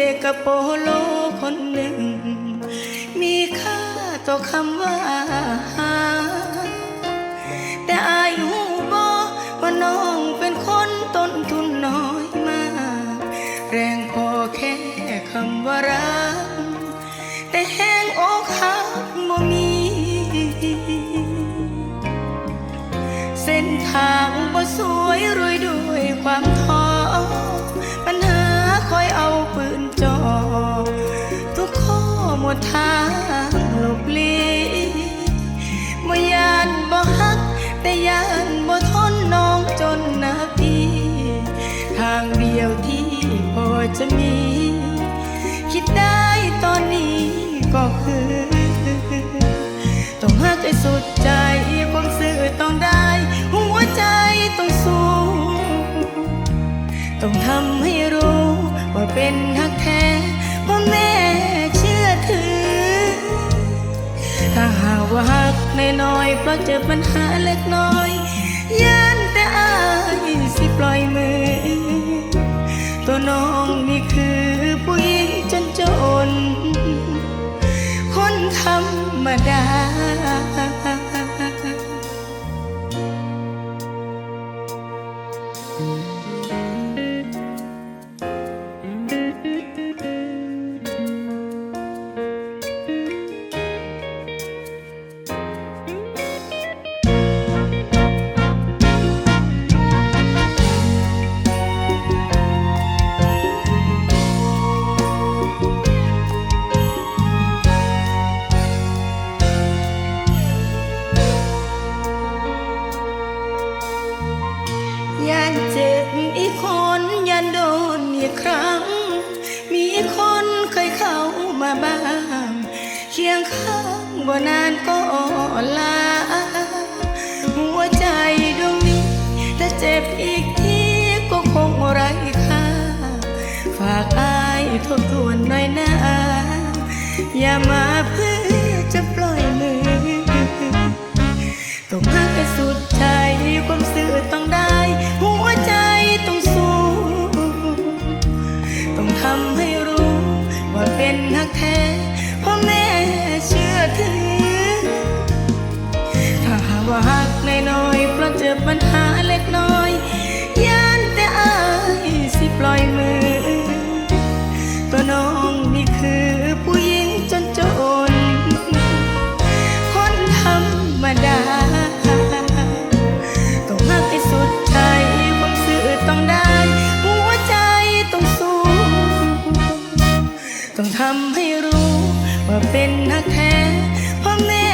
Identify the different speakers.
Speaker 1: กับโปโลคนหนึ่ง มีค่าต่อคำว่าหาแต่อายหูบอว่าน้องเป็นคนต้นทุนน้อยมาก แรงพอแค่คำว่ารัก แต่แห้งอกหักบ่มี เส้นทางบ่สวยรวยด้วยความท้อ ว่าหักน้อยเพราะเจอปัญหาเล็กน้อยยันแต่อายสิปล่อยมือ ตัวน้องนี่คือผู้หญิงจนจน คนธรรมดา ยันเจ็บอีกคนยันโดนอีกครั้ง มีคนเคยเข้ามาบ้างเคียงข้างบ่นานก็ลาหัวใจดวงนี้ถ้าเจ็บอีกทีก็คงไร้ค่าฝากอายทบทวนหน่อยนะอย่ามาเพื่อ เพราะเจอปัญหาเล็กน้อยย่านแต่อายสิปล่อยมือตัวน้องนี่คือผู้หญิงจนจน คนธรรมดาต้องมากที่สุดใจความสื่อต้องได้ หัวใจต้องสูงต้องทำให้รู้ว่าเป็นนักแท้พ่อแม่